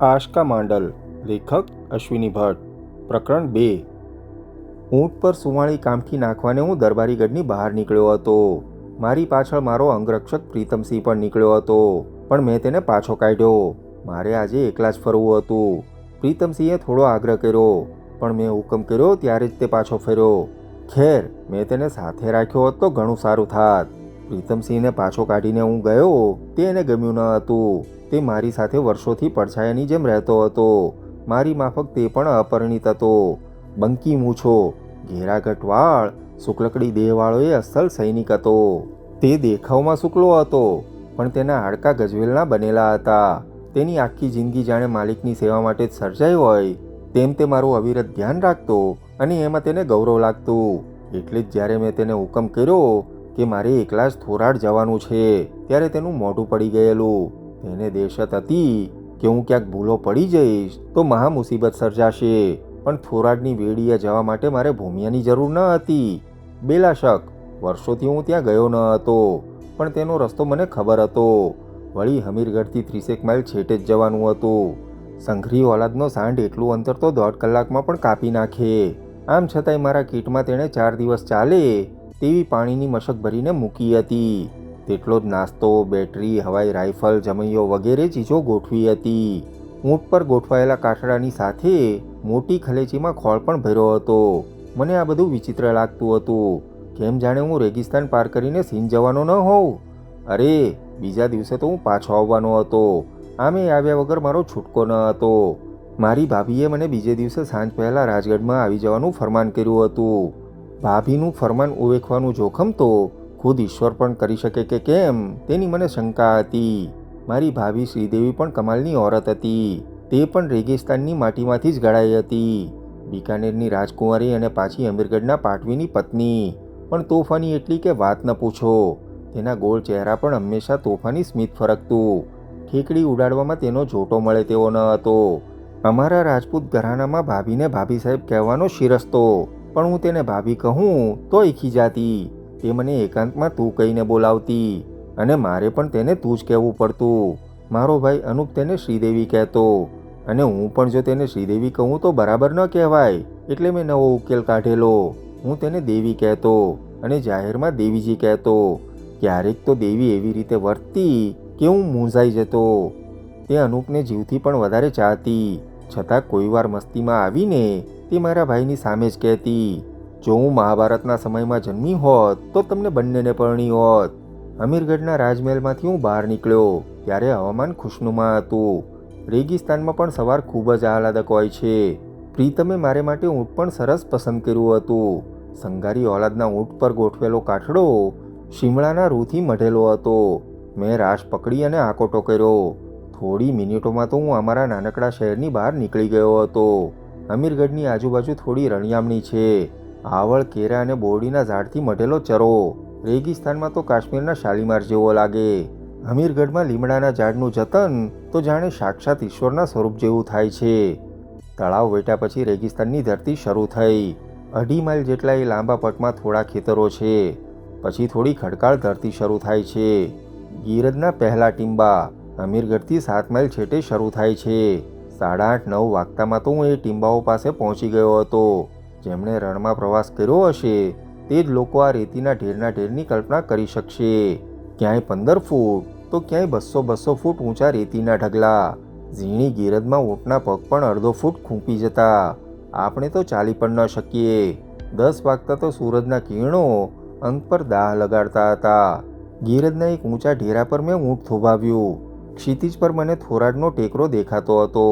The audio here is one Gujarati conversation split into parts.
આશકા માંડલ, લેખક અશ્વિની ભટ્ટ, પ્રકરણ બે. ઊંટ પર સુવાળી કામઠી નાખવાને હું દરબારીગઢની બહાર નીકળ્યો હતો. મારી પાછળ મારો અંગરક્ષક પ્રીતમસિંહ પણ નીકળ્યો હતો, પણ મેં તેને પાછો કાઢ્યો. મારે આજે એકલા જ ફરવું હતું. પ્રીતમસિંહે થોડો આગ્રહ કર્યો, પણ મેં હુકમ કર્યો ત્યારે જ તે પાછો ફર્યો. ખેર, મેં તેને સાથે રાખ્યો હોત તો ઘણું સારું થાત. પ્રીતમસિંહને પાછો કાઢીને હું ગયો, તે એને ગમ્યું ન હતું. તે મારી સાથે વર્ષોથી પડછાયાની જેમ રહેતો હતો. મારી માફક તે પણ અપરિણિત હતો. બંકી મૂછો ઘેરાઘટવાળ શુકલકડી દેહવાળો એ અસલ સૈનિક હતો. તે દેખાવમાં શુક્લો હતો, પણ તેના હાડકા ગજવેલના બનેલા હતા. તેની આખી જિંદગી જાણે માલિકની સેવા માટે જ સર્જાઈ હોય. તેમ તે મારું અવિરત ધ્યાન રાખતો અને એમાં તેને ગૌરવ લાગતું. એટલે જ જ્યારે મેં તેને હુકમ કર્યો કે મારે એકલા જ થોરાડ જવાનું છે. ત્યારે તેનું મોઢું પડી ગયેલું. તેને દહેશત હતી કે હું ક્યાંક ભૂલો પડી જઈશ તો મહા મુસીબત સર્જાશે. પણ થોરાડની વેડીએ જવા માટે મારે ભૂમિયાની જરૂર ન હતી. બેલાશક, વર્ષોથી હું ત્યાં ગયો ન હતો, પણ તેનો રસ્તો મને ખબર હતો. વળી હમીરગઢથી ત્રીસેક માઇલ છેટે જ જવાનું હતું. સંઘરી ઓલાદનો સાંઢ એટલું અંતર તો દોઢ કલાકમાં પણ કાપી નાખે. આમ છતાંય મારા કીટમાં તેણે ચાર દિવસ ચાલે. તેવી પાણીની મશક ભરીને મૂકી હતી. તેટલો જ નાસ્તો, બેટરી, હવાઈ રાઇફલ, જમૈયો વગેરે ચીજો ગોઠવી હતી. ઊંટ પર ગોઠવાયેલા કાઠડાની સાથે મોટી ખલેચીમાં ખોળ પણ ભર્યો હતો. મને આ બધું વિચિત્ર લાગતું હતું. કેમ જાણે હું રેગિસ્તાન પાર કરીને સીન જવાનો ન હોઉં? અરે, બીજા દિવસે તો હું પાછો આવવાનો હતો. આમે આવ્યા વગર મારો છૂટકો ન હતો. મારી ભાભીએ મને બીજે દિવસે સાંજ પહેલાં રાજગઢમાં આવી જવાનું ફરમાન કર્યું હતું. ભાભીનું ફરમાન ઉવેખવાનું જોખમ તો ખુદ ઈશ્વર પણ કરી શકે કે કેમ? તેની મને શંકા હતી. મારી ભાભી શ્રીદેવી પણ કમાલની ઓરત હતી. તે પણ રેગિસ્તાનની માટીમાંથી જ ઘડાઈ હતી. બિકાનેરની રાજકુમારી અને પાછી અમીરગઢના પાટવીની પત્ની. પણ તોફાની એટલી કે વાત ન પૂછો. તેના ગોળ ચહેરા પણ હંમેશા તોફાની સ્મિત ફરકતું. ઠેકડી ઉડાડવામાં તેનો જોટો મળે તેવો ન હતો. અમારા રાજપૂત ઘરાનામાં ભાભીને ભાભી સાહેબ કહેવાનો શિરસ્તો. પણ હું તેને ભાભી કહું તો એખી જાતી તે મને એકાંતમાં તું કહીને બોલાવતી અને મારે પણ તેને તું જ કહેવું પડતું. મારો ભાઈ અનુપ તેને શ્રીદેવી કહેતો અને હું પણ જો તેને શ્રીદેવી કહું તો બરાબર ન કહેવાય, એટલે મેં નવો ઉકેલ કાઢેલો. હું તેને દેવી કહેતો અને જાહેરમાં દેવીજી કહેતો, ક્યારેક તો દેવી એવી રીતે વર્તતી કે હું મૂંઝાઈ જતો. તે અનુપને જીવથી પણ વધારે ચાહતી, છતાં કોઈ વાર મસ્તીમાં આવીને તે મારા ભાઈની સામે જ કહેતી, જો હું મહાભારતના સમયમાં જન્મી હોત, તો તમને બંનેને પરણી હોત. અમીરગઢના રાજમહેલમાંથી હું બહાર નીકળ્યો, ત્યારે હવામાન ખુશનુમા હતું. રેગિસ્તાનમાં પણ સવાર ખૂબ જ આહલાદક હોય છે. પ્રીતમે મારે માટે ઊંટ પણ સરસ પસંદ કર્યું હતું. સંગારી ઓલાદના ઊંટ પર ગોઠવેલો કાઠડો શિમળાના રૂથી મઢેલો હતો. મેં રાશ પકડી અને આકોટો કર્યો. થોડી મિનિટોમાં તો હું અમારા નાનકડા શહેરની બહાર નીકળી ગયો હતો. અમીરગઢની આજુબાજુ થોડી રણિયામણી છે. આવળ, કેરા અને બોરડીના ઝાડથી મઢેલો ચરો. રેગિસ્તાનમાં તો કાશ્મીરના શાલીમાર જેવો લાગે. અમીરગઢમાં લીમડાના ઝાડનું જતન તો જાણે સાક્ષાત ઈશ્વરના સ્વરૂપ જેવું થાય છે. તળાવ વેટ્યા પછી રેગિસ્તાનની ધરતી શરૂ થઈ. અઢી માઇલ જેટલા એ લાંબા પટમાં થોડા ખેતરો છે. પછી થોડી ખડકાળ ધરતી શરૂ થાય છે. ગીરજના પહેલા ટીંબા અમીરગઢથી સાત માઇલ છેટે શરૂ થાય છે. સાડા આઠ નવ વાગતામાં તો હું એ ટીંબાઓ પાસે પહોંચી ગયો હતો. જેમણે રણમાં પ્રવાસ કર્યો હશે, તે જ લોકો આ રેતીના ઢેરના ઢેરની કલ્પના કરી શકશે. ક્યાંય પંદર ફૂટ, તો ક્યાંય બસો બસો ફૂટ ઊંચા રેતીના ઢગલા. ઝીણી ગીરદમાં ઊંટના પગ પણ અડધો ફૂટ ખૂંપી જતા. આપણે તો ચાલી પણ ન શકીએ. દસ વાગતા તો સૂરજના કિરણો અંગ પર દાહ લગાડતા હતા. ગીરદના એક ઊંચા ઢેરા પર મેં ઊંટ થોભાવ્યું. ક્ષિતિજ પર મને થોરાડનો ટેકરો દેખાતો હતો.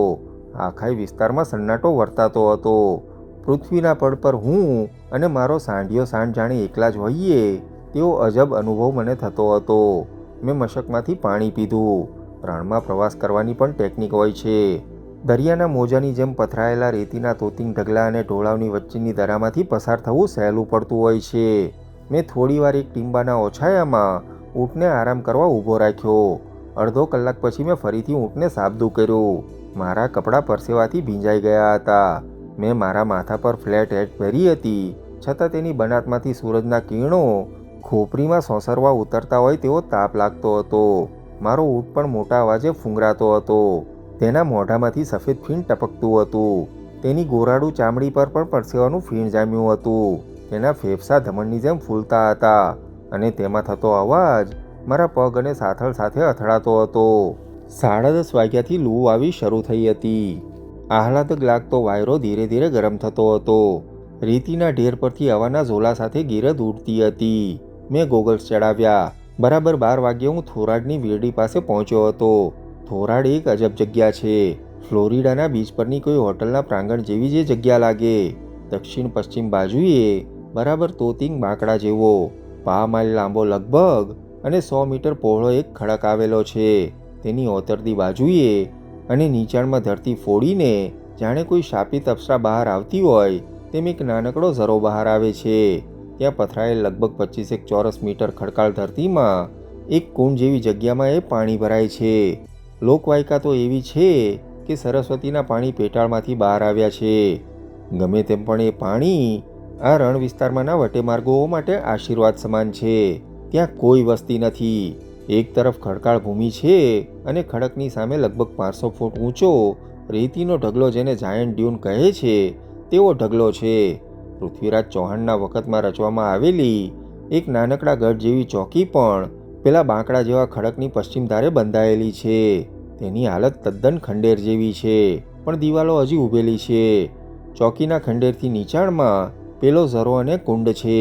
આખાય વિસ્તારમાં સન્નાટો વર્તાતો હતો. પૃથ્વીના પડ પર હું અને મારો સાંઢિયો સાંઢ જાણે એકલા જ હોઈએ, તેવો અજબ અનુભવ મને થતો હતો. મેં મશકમાંથી પાણી પીધું. રણમાં પ્રવાસ કરવાની પણ ટેકનિક હોય છે. દરિયાના મોજાની જેમ પથરાયેલા રેતીના તોતિંગ ઢગલા અને ઢોળાવની વચ્ચેની દરામાંથી પસાર થવું સહેલું પડતું હોય છે. મેં થોડીવાર એક ટીંબાના ઓછાયામાં ઊંટને આરામ કરવા ઊભો રાખ્યો. અડધો કલાક પછી મેં ફરીથી ઊંટને સાબદું કર્યું મારા કપડાં પરસેવાથી ભીંજાઈ ગયા હતા. મેં મારા માથા પર ફ્લેટ હેટ પહેરી હતી. છતાં તેની બનાતમાંથી સૂરજના કિરણો ખોપરીમાં સોસરવા ઉતરતા હોય તેવો તાપ લાગતો હતો. મારો ઊંટ પણ મોટા અવાજે ફૂંગરાતો હતો. તેના મોઢામાંથી સફેદ ફીણ ટપકતું હતું. તેની ગોરાડું ચામડી પર પણ પરસેવાનું ફીણ જામ્યું હતું. તેના ફેફસા ધમણની જેમ ફૂલતા હતા અને તેમાં થતો અવાજ મારા પગ અને સાથળ સાથે અથડાતો હતો. સાડા દસ વાગ્યાથી લૂ આવી શરૂ થઈ હતી. આહલાદક લાગતો વાયરો ધીરે ધીરે ગરમ થતો હતો. રીતિના ઢેર પરથી હવાના ઝોલા સાથે ગીરદ ઉડતી હતી. મેં ગોગલ્સ ચડાવ્યા. બરાબર બાર વાગ્યે હું થોરાડની વીરડી પાસે પહોંચ્યો હતો. થોરાડ એક અજબ જગ્યા છે. ફ્લોરિડાના બીચ પરની કોઈ હોટલના પ્રાંગણ જેવી જે જગ્યા લાગે. દક્ષિણ પશ્ચિમ બાજુએ બરાબર તોતિંગ બાંકડા જેવો. પા માઇલ લાંબો લગભગ અને સો મીટર પહોળો એક ખડક આવેલો છે. તેની ઓતરતી બાજુએ અને નીચાણમાં ધરતી ફોડીને જાણે કોઈ શાપિત અપ્સરા બહાર આવતી હોય, તેમ એક નાનકડો ઝરો બહાર આવે છે. ત્યાં પથરાયેલ લગભગ પચીસેક ચોરસ મીટર ખડકાળ ધરતીમાં એક કુંડ જેવી જગ્યામાં એ પાણી ભરાય છે. લોકવાયકા તો એવી છે કે સરસ્વતીના પાણી પેટાળમાંથી બહાર આવ્યા છે. ગમે તેમ પણ એ પાણી આ રણ વિસ્તારમાંના વટેમાર્ગો માટે આશીર્વાદ સમાન છે. ત્યાં કોઈ વસ્તી નથી. એક તરફ ખડકાળ ભૂમિ છે અને ખડકની સામે લગભગ પાંચસો ફૂટ ઊંચો રેતીનો ઢગલો જેને જાયન્ટ ડ્યુન કહે છે, તેવો ઢગલો છે. પૃથ્વીરાજ ચૌહાણના વખતમાં રચવામાં આવેલી એક નાનકડા ગઢ જેવી ચોકી પણ પેલા બાંકડા જેવા ખડકની પશ્ચિમ ધારે બંધાયેલી છે. તેની હાલત તદ્દન ખંડેર જેવી છે, પણ દિવાલો હજી ઊભેલી છે. ચોકીના ખંડેરથી નીચાણમાં પેલો ઝરો અને કુંડ છે.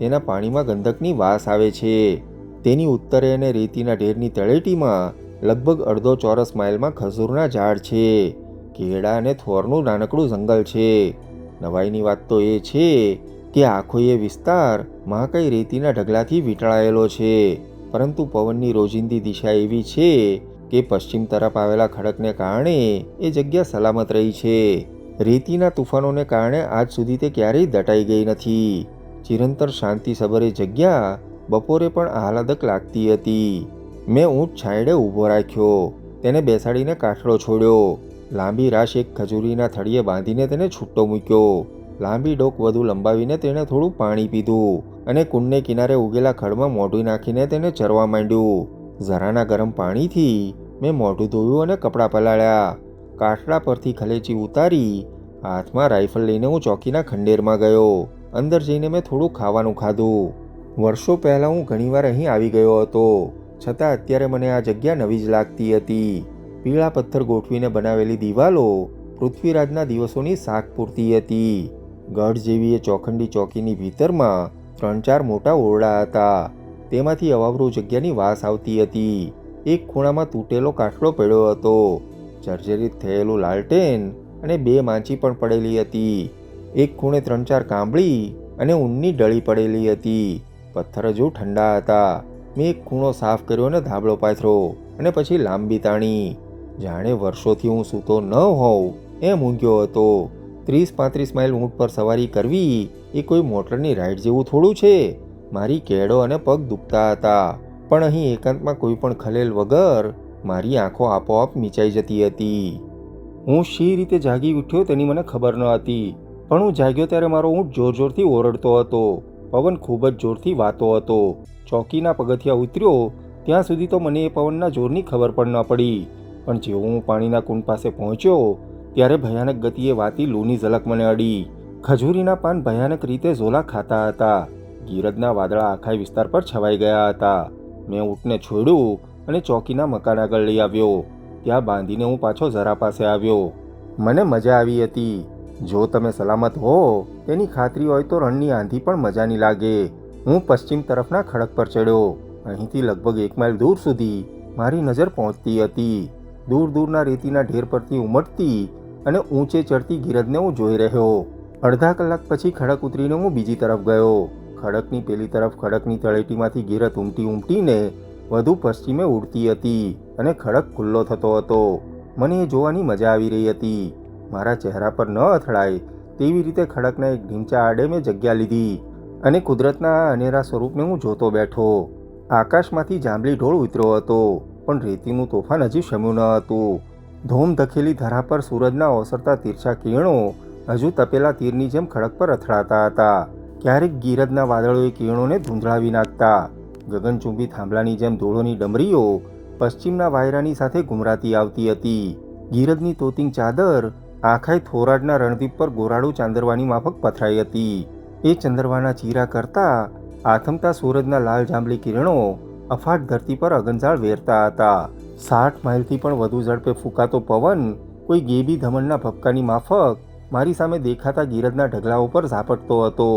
તેના પાણીમાં ગંધકની વાસ આવે છે. તેની ઉત્તરે અને રેતીના ઢેરની તળેટીમાં લગભગ અડધો ચોરસ માઇલમાં ખજૂરના ઝાડ છે. કેળા અને થોરનું નાનકડું જંગલ છે. નવાઈની વાત તો એ છે કે આખો એ વિસ્તાર મહાકાઈ રેતીના ઢગલાથી વીંટળાયેલો છે. પરંતુ પવનની રોજિંદી દિશા એવી છે કે પશ્ચિમ તરફ આવેલા ખડકને કારણે એ જગ્યા સલામત રહી છે. રેતીના તુફાનોને કારણે આજ સુધી તે ક્યારેય દટાઈ ગઈ નથી. ચિરંતર શાંતિ સબરે જગ્યા બપોરે પણ આહલાદક લાગતી હતી. મેં ઊંટ છાંયડે ઊભો રાખ્યો, તેને બેસાડીને કાઠડો છોડ્યો. લાંબી રાશ એક ખજૂરીના થળીએ બાંધીને તેને છૂટો મૂક્યો. લાંબી ડોક વધુ લંબાવીને તેણે થોડું પાણી પીધું અને કુંડને કિનારે ઉગેલા ખડમાં મોઢું નાખીને તેને ચરવા માંડ્યું. જરાના ગરમ પાણીથી મેં મોઢું ધોયું અને કપડાં પલાળ્યા. કાઠડા પરથી ખલેચી ઉતારી હાથમાં રાઇફલ લઈને હું ચોકીના ખંડેરમાં ગયો. અંદર જઈને મેં થોડું ખાવાનું ખાધું. વર્ષો પહેલાં હું ઘણીવાર અહીં આવી ગયો હતો. છતાં અત્યારે મને આ જગ્યા નવી જ લાગતી હતી. પીળા પથ્થર ગોઠવીને બનાવેલી દિવાલો પૃથ્વીરાજના દિવસોની શાક પૂરતી હતી. ગઢ જેવી એ ચોખંડી ચોકીની ભીતરમાં ત્રણ ચાર મોટા ઓરડા હતા. તેમાંથી અવાવરૂ જગ્યાની વાસ આવતી હતી. એક ખૂણામાં તૂટેલો કાટલો પડ્યો હતો. જર્જરિત થયેલું લાલટેન અને બે માંચી પણ પડેલી હતી. એક ખૂણે ત્રણ ચાર કાંબળી અને ઊનની ડળી પડેલી હતી. પથ્થર જો ઠંડા હતા. મેં એક ખૂણો સાફ કર્યો અને ધાબળો પાથરો અને પછી લાંબી તાણી. જાણે વર્ષોથી હું સૂતો ન હોઉં એમ ઊંઘ્યો હતો. ત્રીસ પાંત્રીસ માઇલ ઊંટ પર સવારી કરવી એ કોઈ મોટરની રાઈડ જેવું થોડું છે. મારી કેડો અને પગ દુખતા હતા. પણ અહીં એકાંતમાં કોઈ પણ ખલેલ વગર મારી આંખો આપોઆપ મીચાઈ જતી હતી. હું શી રીતે જાગી ઉઠ્યો તેની મને ખબર ન હતી. પણ હું જાગ્યો ત્યારે મારો ઊંટ જોર જોરથી ઓરડતો હતો. પવન ખૂબ જ જોરથી વાતો હતો. ચોકીના પગથિયા ઉતર્યો, ત્યાં સુધી તો મને એ પવનના જોરની ખબર પણ ન પડી. પણ જેવો હું પાણીના કુંડ પાસે પહોંચ્યો, ત્યારે ભયાનક ગતિએ વાતી લૂની ઝલક મને અડી. ખજૂરીના પાન ભયાનક રીતે ઝોલા ખાતા હતા. ગીરજના વાદળા આખા વિસ્તાર પર છવાઈ ગયા હતા. મેં ઊંટને છોડ્યું અને ચોકીના મકાન આગળ લઈ આવ્યો. ત્યાં બાંધીને હું પાછો ઝરા પાસે આવ્યો. મને મજા આવી હતી. જો તમે સલામત હો, તેની ખાતરી હોય તો રણની આંધી પણ મજાની લાગે. હું પશ્ચિમ તરફના ખડક પર ચડ્યો. અહીંથી લગભગ એક માઇલ દૂર સુધી મારી નજર પહોંચતી હતી. દૂર દૂરના રેતીના ઢેર પરથી ઉમટતી અને ઊંચે ચડતી ગીરદને હું જોઈ રહ્યો. અડધા કલાક પછી ખડક ઉતરીને હું બીજી તરફ ગયો. ખડકની પેલી તરફ ખડકની તળેટીમાંથી ગીરત ઉમટી ઉમટીને વધુ પશ્ચિમે ઉડતી હતી અને ખડક ખુલ્લો થતો હતો. મને એ જોવાની મજા આવી રહી હતી. મારા ચહેરા પર ન અથડાય તેવી રીતે ખડકના એક ઢીંચા આડે મેં જગ્યા લીધી અને કુદરતના અનેરા સ્વરૂપને હું જોતો બેઠો. આકાશમાંથી જાંબલી ઢોળ ઉતર્યો હતો, પણ રેતીનું તોફાન હજી શમ્યું ન હતું. ધોમ ધખેલી ધરા પર સૂરજના ઓસરતા તીરછા કિરણો હજુ તપેલા તીરની જેમ ખડક પર અથડાતા હતા. ક્યારેક ગીરદના વાદળોએ કિરણોને ધૂંધળાવી નાખતા. ગગનચુંબી થાંભલાની જેમ ધૂળોની ડમરીઓ પશ્ચિમના વાયરાની સાથે ગુમરાતી આવતી હતી. ગીરદની તોતિંગ ચાદર આખાય થોરાડના રણદીપ પર ગોરાડું ચાંદરવાની માફક પથરાઈ હતી. એ ચંદરવાના ચીરા કરતા આથમતા સૂરજના લાલ જાંબલી કિરણો અફાટ ધરતી પર અગનઝાળ વેરતા હતા. સાઠ માઇલથી પણ વધુ ઝડપે ફૂંકાતો પવન કોઈ ગેબી ધમણના ભપકાની માફક મારી સામે દેખાતા ગીરજના ઢગલા ઉપર ઝાપટતો હતો.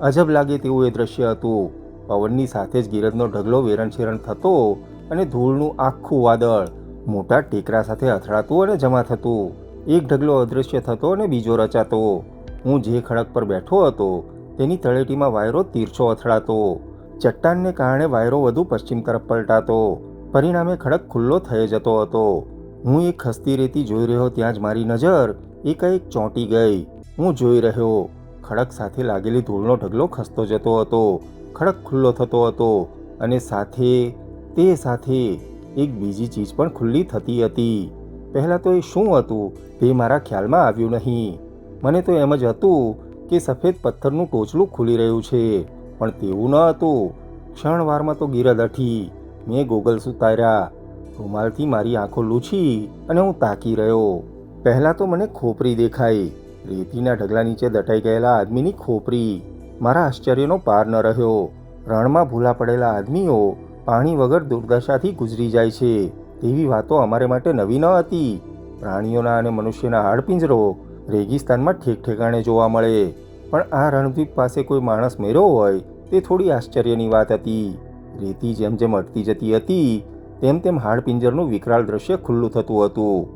અજબ લાગે તેવું એ દ્રશ્ય હતું. પવનની સાથે જ ગીરજનો ઢગલો વેરણછેરણ થતો અને ધૂળનું આખું વાદળ મોટા ટેકરા સાથે અથડાતું અને જમા થતું. એક ઢગલો અદૃશ્ય થતો અને બીજો રચાતો. હું જે ખડક પર બેઠો હતો, તેની તળેટીમાં વાયરો તીરછો અથડાતો. ચટ્ટાનને કારણે વાયરો વધુ પશ્ચિમ તરફ પલટાતો. પરિણામે ખડક ખુલ્લો થઈ જતો હતો. હું એક ખસતી રેતી જોઈ રહ્યો ત્યાં જ મારી નજર એકાએક ચોંટી ગઈ. હું જોઈ રહ્યો, ખડક સાથે લાગેલી ધૂળનો ઢગલો ખસતો જતો હતો. ખડક ખુલ્લો થતો હતો અને સાથે, તે સાથે એક બીજી ચીજ પણ ખુલ્લી થતી હતી. પહેલાં તો એ શું હતું તે મારા ખ્યાલમાં આવ્યું નહીં. મને તો એમ જ હતું કે સફેદ પથ્થરનું ટોચલું ખુલી રહ્યું છે, પણ તેવું ન હતું. ક્ષણવારમાં તો ગીરદ અઠી, મેં ગોગલ્સ ઉતાર્યા રૂમાલથી મારી આંખો લૂછી અને હું તાકી રહ્યો. પહેલાં તો મને ખોપરી દેખાઈ. રેતીના ઢગલા નીચે દટાઈ ગયેલા આદમીની ખોપરી. મારા આશ્ચર્યનો પાર ન રહ્યો. રણમાં ભૂલા પડેલા આદમીઓ પાણી વગર દુર્દશાથી ગુજરી જાય છે. તેવી વાતો અમારે માટે નવી ન હતી. પ્રાણીઓના અને મનુષ્યના હાડપિંજરો રેગિસ્તાનમાં ઠેક ઠેકાણે જોવા મળે. પણ આ રણદ્વીપ પાસે કોઈ માણસ મેળ્યો હોય તે થોડી આશ્ચર્યની વાત હતી. રેતી જેમ જેમ અટતી જતી હતી, તેમ તેમ હાડપિંજરનું વિકરાળ દ્રશ્ય ખુલ્લું થતું હતું.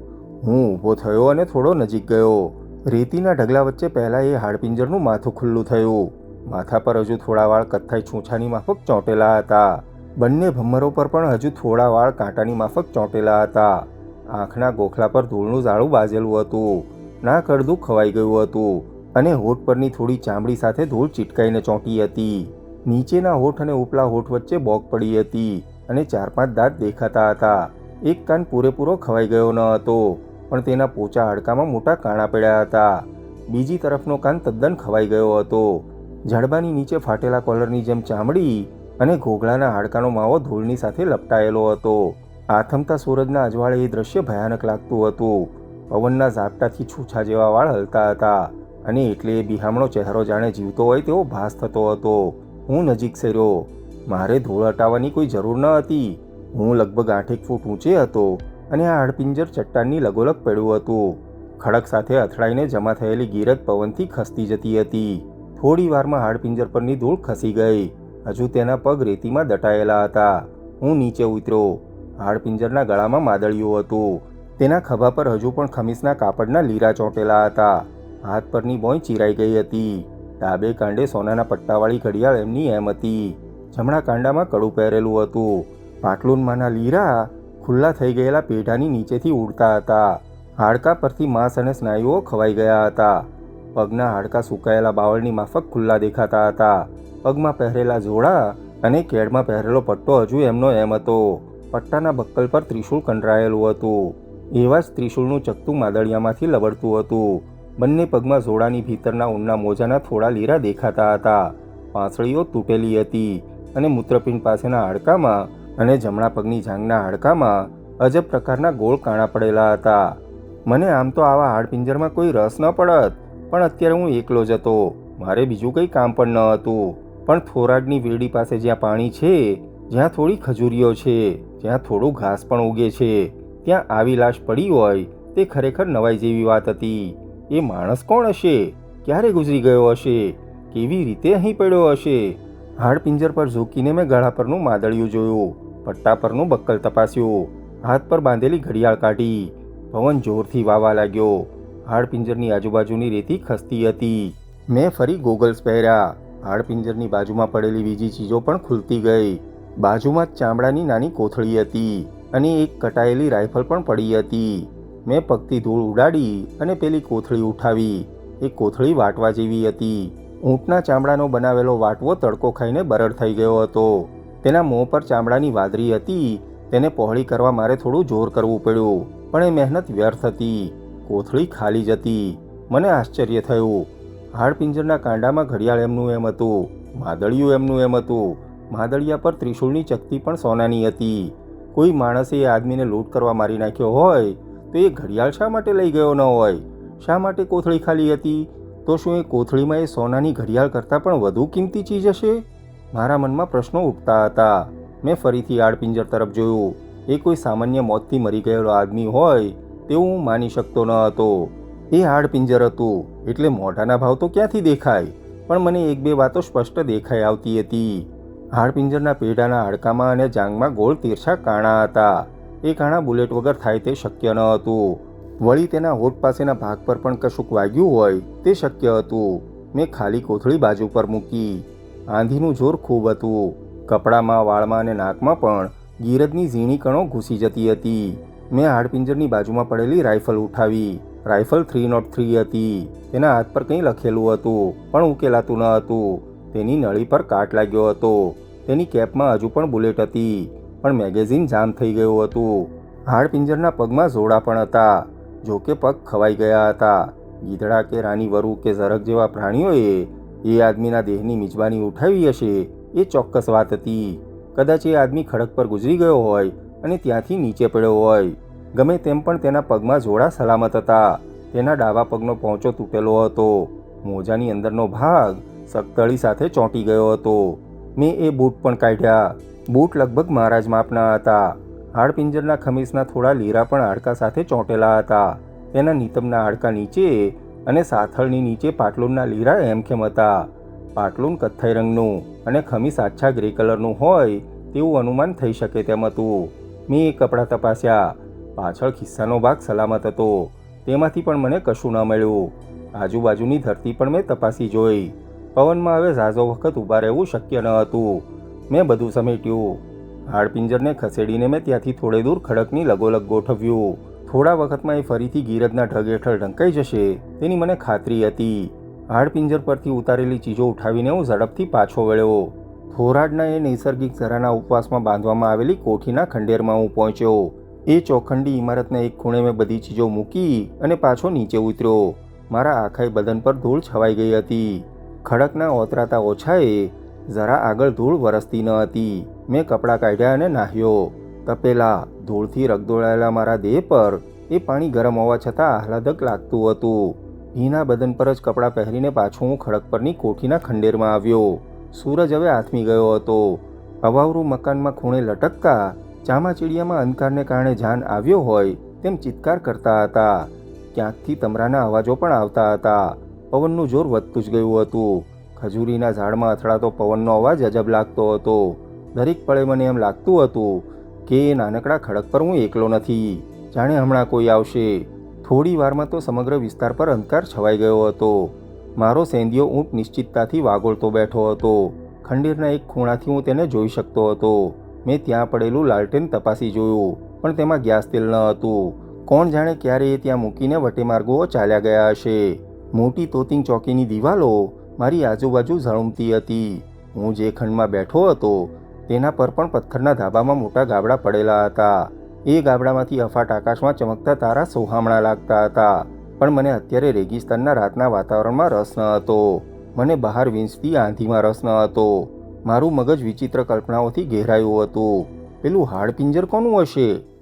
હું ઊભો થયો અને થોડો નજીક ગયો. રેતીના ઢગલા વચ્ચે પહેલાં એ હાડપિંજરનું માથું ખુલ્લું થયું. માથા પર હજુ થોડા વાળ કથ્થાઈ છૂછાની માફક ચોંટેલા હતા. બંને ભમરો પર પણ હજુ થોડા વાળ કાંટાની માફક ચોંટેલા હતા. આંખના ગોખલા પર ધૂળનું ઝાડું બાજેલું હતું. ના કરદું ખવાઈ ગયું હતું અને હોઠ પરની થોડી ચામડી સાથે ધૂળ ચીટકાઈને ચોંટી હતી. નીચેના હોઠ અને ઉપલા હોઠ વચ્ચે બોગ પડી હતી અને ચાર પાંચ દાંત દેખાતા હતા. એક કાન પૂરેપૂરો ખવાઈ ગયો ન હતો, પણ તેના પોચા હાડકામાં મોટા કાણા પડ્યા હતા. બીજી તરફનો કાન તદ્દન ખવાઈ ગયો હતો. જડબાની નીચે ફાટેલા કોલરની જેમ ચામડી અને ઘોઘલાના હાડકાનો માવો ધૂળની સાથે લપટાયેલો હતો. આથમતા સૂરજના અજવાળે એ દ્રશ્ય ભયાનક લાગતું હતું. પવનના ઝાપટાથી છૂછા જેવા વાળ હલતા હતા અને એટલે એ બિહામણો ચહેરો જાણે જીવતો હોય તેવો ભાસ થતો હતો. હું નજીક સેર્યો મારે ધૂળ હટાવવાની કોઈ જરૂર ન હતી. હું લગભગ આઠેક ફૂટ ઊંચે હતો અને આ હાડપિંજર ચટ્ટાનની લગોલગ પડ્યું હતું. ખડક સાથે અથડાઈને જમા થયેલી ગીરજ પવનથી ખસતી જતી હતી. થોડી વારમાં હાડપિંજર પરની ધૂળ ખસી ગઈ. હજુ તેના પગ રેતીમાં દટાયેલા હતા. હું નીચે ઉતર્યો. હાડપિંજરના ગળામાં માદળિયું હતું. તેના ખભા પર હજુ પણ ખમીસના કાપડના લીરા ચોંટેલા હતા. હાથ પરની બોય ચીરાઈ ગઈ હતી. ડાબે કાંડે સોનાના પટ્ટાવાળી ઘડિયાળ એમની એમ હતી. જમણા કાંડામાં કડું પહેરેલું હતું. પાટલુનમાંના લીરા ખુલ્લા થઈ ગયેલા પેઢાની નીચેથી ઉડતા હતા. હાડકા પરથી માંસ અને સ્નાયુઓ ખવાઈ ગયા હતા. પગના હાડકા સુકાયેલા બાવળની માફક ખુલ્લા દેખાતા હતા. પગમાં પહેરેલા જોડા અને કેડમાં પહેરેલો પટ્ટો હજુ એમનો એમ હતો. પટ્ટાના બક્કલ પર ત્રિશૂળ કંડરાયેલું હતું. એવા જ ત્રિશૂળનું ચકતું માદળિયામાંથી લબડતું હતું. બંને પગમાં જોડાની ભીતરના ઊનના મોજાના થોડા લીરા દેખાતા હતા. પાંસળીઓ તૂટેલી હતી અને મૂત્રપિંડ પાસેના હાડકામાં અને જમણા પગની જાંગના હાડકામાં અજબ પ્રકારના ગોળ કાણા પડેલા હતા. મને આમ તો આવા હાડપિંજરમાં કોઈ રસ ન પડત, પણ અત્યારે હું એકલો જ હતો. મારે બીજું કંઈ કામ પણ ન હતું. પણ થોરાડની વેડી પાસે જ્યાં પાણી છે, જ્યાં થોડી ખજૂરીઓ છે, જ્યાં થોડું ઘાસ પણ ઉગે છે, ત્યાં આવી લાશ પડી હોય, તે ખરેખર નવાઈ જેવી વાત હતી. એ માણસ કોણ હશે? ક્યારે ગુજરી ગયો હશે? કેવી રીતે અહીં પડ્યો હશે? હાડપિંજર પર ઝૂકીને મેં ગળા પરનું માદળિયું જોયું, પટ્ટા પરનું બક્કલ તપાસ્યું, હાથ પર બાંધેલી ઘડિયાળ કાઢી. પવન જોરથી વાવા લાગ્યો. હાડપિંજરની આજુબાજુની રેતી ખસતી હતી. મેં ફરી ગોગલ્સ પહેર્યા. હાડપિંજરની બાજુમાં પડેલી બીજી ચીજો પણ ખુલતી ગઈ. બાજુમાં જ ચામડાની નાની કોથળી હતી અને એક કટાયેલી રાઇફલ પણ પડી હતી. મેં પગથી ધૂળ ઉડાડી અને પેલી કોથળી ઉઠાવી. એ કોથળી વાટવા જેવી હતી. ઊંટના ચામડાનો બનાવેલો વાટવો તડકો ખાઈને બરડ થઈ ગયો હતો. તેના મોં પર ચામડાની વાદરી હતી. તેને પહોળી કરવા મારે થોડું જોર કરવું પડ્યું, પણ એ મહેનત વ્યર્થ હતી. કોથળી ખાલી જ હતી. મને આશ્ચર્ય થયું હાડપિંજરના કાંડામાં ઘડિયાળ એમનું એમ હતું, માદળિયું એમનું એમ હતું. માદળિયા પર ત્રિશૂળની ચકતી પણ સોનાની હતી. કોઈ માણસે એ આદમીને લૂંટ કરવા મારી નાખ્યો હોય, તો એ ઘડિયાળ શા માટે લઈ ગયો ન હોય? શા માટે કોથળી ખાલી હતી? તો શું એ કોથળીમાં એ સોનાની ઘડિયાળ કરતાં પણ વધુ કિંમતી ચીજ હશે? મારા મનમાં પ્રશ્નો ઉઠતા હતા. મેં ફરીથી આડપિંજર તરફ જોયું. એ કોઈ સામાન્ય મોતથી મરી ગયેલો આદમી હોય, તેવું હું માની શકતો ન હતો. એ હાડપિંજર હતું. એટલે મોઢાના ભાવ તો ક્યાંથી દેખાય? પણ મને એક બે વાતો સ્પષ્ટ દેખાઈ આવતી હતી. હાડપિંજરના પેઢાના હાડકામાં અને જાંગમાં ગોળ તીરછા કાણા હતા. એ કાણા બુલેટ વગર થાય તે શક્ય ન હતું. વળી તેના હોઠ પાસેના ભાગ પર પણ કશુંક વાગ્યું હોય તે શક્ય હતું. મેં ખાલી કોથળી બાજુ પર મૂકી. આંધીનું જોર ખૂબ હતું. કપડામાં, વાળમાં અને નાકમાં પણ ગીરજની ઝીણી કણો ઘૂસી જતી હતી. મેં હાડપિંજરની બાજુમાં પડેલી રાઇફલ ઉઠાવી. રાઇફલ થ્રી નોટ થ્રી હતી. તેના હાથ પર કંઈ લખેલું હતું, પણ ઉકેલાતું ન હતું. તેની નળી પર કાટ લાગ્યો હતો. તેની કેપમાં હજુ પણ બુલેટ હતી, પણ મેગેઝિન જામ થઈ ગયું હતું. હાડપિંજરના પગમાં જોડા પણ હતા. જો કે પગ ખવાઈ ગયા હતા. ગીધડા કે રાની વરુ કે ઝરક જેવા પ્રાણીઓએ એ આદમીના દેહની મિજબાની ઉઠાવી હશે, એ ચોક્કસ વાત હતી. કદાચ એ આદમી ખડક પર ગુજરી ગયો હોય અને ત્યાંથી નીચે પડ્યો હોય. ગમે તેમ પણ તેના પગમાં જોડા સલામત હતા. તેના ડાબા પગનો પહોંચો તૂટેલો હતો. મોજાની અંદરનો ભાગ સખતળી સાથે ચોંટી ગયો હતો. મેં એ બૂટ પણ કાઢ્યા. બૂટ લગભગ મારા જ માપના હતા. હાડપિંજરના ખમીસના થોડા લીરા પણ હાડકા સાથે ચોંટેલા હતા. તેના નીતમના હાડકા નીચે અને સાથળની નીચે પાટલુનના લીરા એમખેમ હતા. પાટલુન કથ્થઈ રંગનું અને ખમીસ આછા ગ્રે કલરનું હોય તેવું અનુમાન થઈ શકે તેમ હતું. મેં એ કપડાં તપાસ્યા. પાછળ ખિસ્સાનો ભાગ સલામત હતો. તેમાંથી પણ મને કશું ન મળ્યું. આજુબાજુની ધરતી પણ મેં તપાસી જોઈ. પવનમાં હવે ઝાઝો વખત ઊભા રહેવું શક્ય ન હતું. મેં બધું સમેટ્યું. હાડપિંજરને ખસેડીને મેં ત્યાંથી થોડે દૂર ખડકની લગોલગ ગોઠવ્યું. થોડા વખતમાં એ ફરીથી ગીરજના ઢગ હેઠળ ઢંકાઈ જશે તેની મને ખાતરી હતી. હાડપિંજર પરથી ઉતારેલી ચીજો ઉઠાવીને હું ઝડપથી પાછો વળ્યો. થોરાડના એ નૈસર્ગિક ઝરાના ઉપવાસમાં બાંધવામાં આવેલી કોઠીના ખંડેરમાં હું પહોંચ્યો. એ ચોખંડી ઇમારતના એક ખૂણે મેં બધી ચીજો મૂકી અને પાછો નીચે ઉતર્યો. મારા આખાય બદન પર ધૂળ છવાઈ ગઈ હતી. ખડકના ઓતરાતા ઓછાએ જરા આગળ ધૂળ વરસતી ન હતી. મેં કપડાં કાઢ્યા અને નાહ્યો. તપેલા, ધૂળથી રગદોળાયેલા મારા દેહ પર એ પાણી ગરમ હોવા છતાં આહલાદક લાગતું હતું. ભીના બદન પર જ કપડાં પહેરીને પાછો હું ખડક પરની કોઠીના ખંડેરમાં આવ્યો. સૂરજ હવે આથમી ગયો હતો. અવાવરું મકાનમાં ખૂણે લટકતા ચામાચીડિયામાં અંધકારને કારણે જાન આવ્યો હોય તેમ ચિત્કાર કરતા હતા. ક્યાંકથી તમરાના અવાજો પણ આવતા હતા. પવનનું જોર વધતું જ ગયું હતું. ખજૂરીના ઝાડમાં અથડાતો પવનનો અવાજ અજબ લાગતો હતો. દરેક પળે મને એમ લાગતું હતું કે નાનકડા ખડક પર હું એકલો નથી. જાણે હમણાં કોઈ આવશે. થોડી વારમાં તો સમગ્ર વિસ્તાર પર અંધકાર છવાઈ ગયો હતો. મારો સેંધિયો ઊંટ નિશ્ચિતતાથી વાગોળતો બેઠો હતો. ખંડેરના એક ખૂણાથી હું તેને જોઈ શકતો હતો. મેં ત્યાં પડેલું લાલટેન તપાસી જોયું, પણ તેમાં ગેસ તેલ ન હતું. કોણ જાણે ક્યારે એ ત્યાં મૂકીને વટેમાર્ગો ચાલ્યા ગયા હશે. મોટી તોતિંગ ચોકીની દિવાલો મારી આજુબાજુ ઝળુમતી હતી. હું જે ખંડમાં બેઠો હતો, તેના પર પણ પથ્થરના ધાબામાં મોટા ગાબડા પડેલા હતા. એ ગાબડામાંથી અફાટ આકાશમાં ચમકતા તારા સોહામણા લાગતા હતા, પણ મને અત્યારે રેગિસ્તાનના રાતના વાતાવરણમાં રસ ન હતો. મને બહાર વીંચતી આંધીમાં રસ ન હતો. મારું મગજ વિચિત્ર કલ્પનાઓથી ઘેરાયું હતું. પેલું હાડપિંજર કોનું હશે?